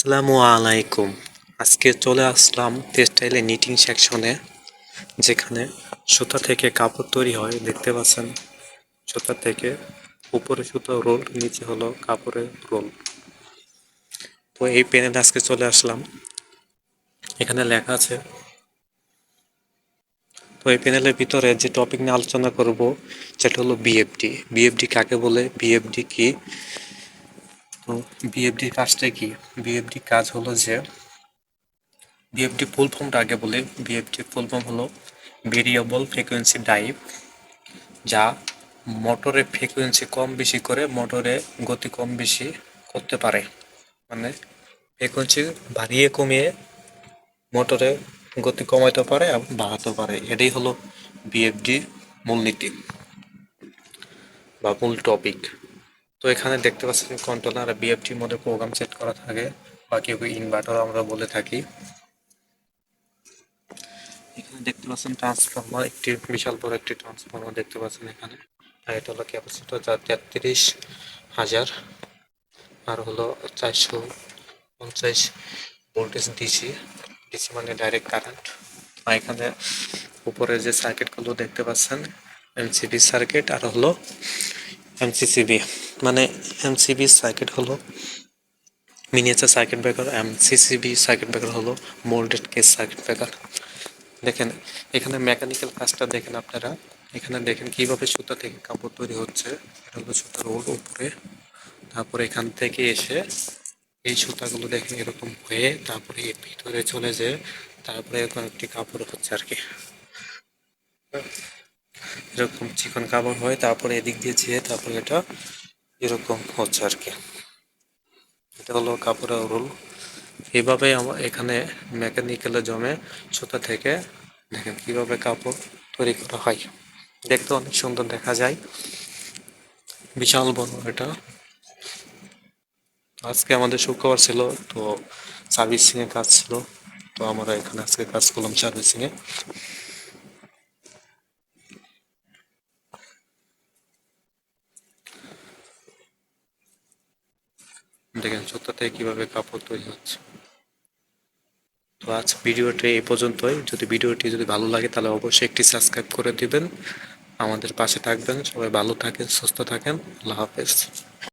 আসসালামু আলাইকুম। আজকে চলে আসলাম টেক্সটাইলের নিটিং সেকশনে যেখানে সুতা থেকে কাপড় তৈরি হয়, দেখতে পাচ্ছেন? সুতা থেকে উপরে সুতো রোল নিচে হলো কাপড়ের রোল তো এই পেনে আজকে চলে আসলাম। এখানে লেখা আছে, তো এই প্যানেলের ভিতরে যে টপিক নিয়ে আলোচনা করব, সেটা হলো বিএফডি বিএফডি কাকে বলে? বিএফডি কি? তো বিএফডির কাজটা কি? বিএফডি কাজ হলো যে বিএফডি ফুল ফর্মটা আগে বলে। বিএফডি ফুল ফর্ম হলো ভেরিয়েবল ফ্রিকোয়েন্সি ডাইভ যা মোটরের ফ্রিকোয়েন্সি কম বেশি করে মোটরে গতি কম বেশি করতে পারে। মানে ফ্রিকোয়েন্সি বাড়িয়ে কমিয়ে মোটরে গতি কমাইতে পারে এবং বাড়াতে পারে। এটাই হলো বিএফডি মূলনীতি বা মূল টপিক তো এখানে দেখতে পাচ্ছেন কন্ট্রোলার বিএফটির মধ্যে প্রোগ্রাম সেট করা থাকে বা কেউ ইনভার্টার আমরা বলে থাকি। এখানে দেখতে পাচ্ছেন ট্রান্সফর্মার একটি বিশাল বড় একটি ট্রান্সফর্মার দেখতে পাচ্ছেন এখানে। আর এটা হলো ক্যাপাসিটর যা তেত্রিশ হাজার আর হলো চারশো পঞ্চাশ ভোল্টেজ ডিসি ডিসি মানে ডাইরেক্ট কারেন্ট আর এখানে উপরে যে সার্কিটগুলো দেখতে পাচ্ছেন এমসিবি সার্কিট আর হলো এমসিসিবি মানে এমসিবি সার্কিট হলো miniature circuit breaker MCCB circuit breaker হলো মোল্ডেড কেস সার্কিট ব্রেকার দেখেন, এখানে মেকানিক্যাল কাজটা দেখেন আপনারা। এখানে দেখেন কীভাবে সুতা থেকে কাপড় তৈরি হচ্ছে। এটা হলো সুতার রোল উপরে। তারপরে এখান থেকে এসে এই সুতাগুলো দেখেন এরকম হয়ে তারপরে ভিতরে চলে যেয়ে তারপরে এরকম একটি কাপড় হচ্ছে আর কি। এরকম চিকন কাপড় হয় তারপরে এদিক দিয়ে যেয়ে তারপরে এটা এরকম হচ্ছে আর কি। এটা হলো কাপড়ের রোল। এইভাবে আমার এখানে মেকানিক্যালে জমে সুতা থেকে দেখেন কীভাবে কাপড় তৈরি করা হয়। দেখতে অনেক সুন্দর দেখা যায়। বিশাল বড় এটা। আজকে আমাদের শুক্রবার ছিল, তো সার্ভিসিং এর কাজ ছিল। তো আমরা এখানে আজকে কাজ করলাম সার্ভিসিং দেখেন সুতা থেকে কীভাবে কাপড় তৈরি হচ্ছে। তো আজ ভিডিওটি এই পর্যন্তই। যদি ভিডিওটি যদি ভালো লাগে, তাহলে অবশ্যই একটি সাবস্ক্রাইব করে দিবেন। আমাদের পাশে থাকবেন। সবাই ভালো থাকেন, সুস্থ থাকেন। আল্লাহ হাফেজ।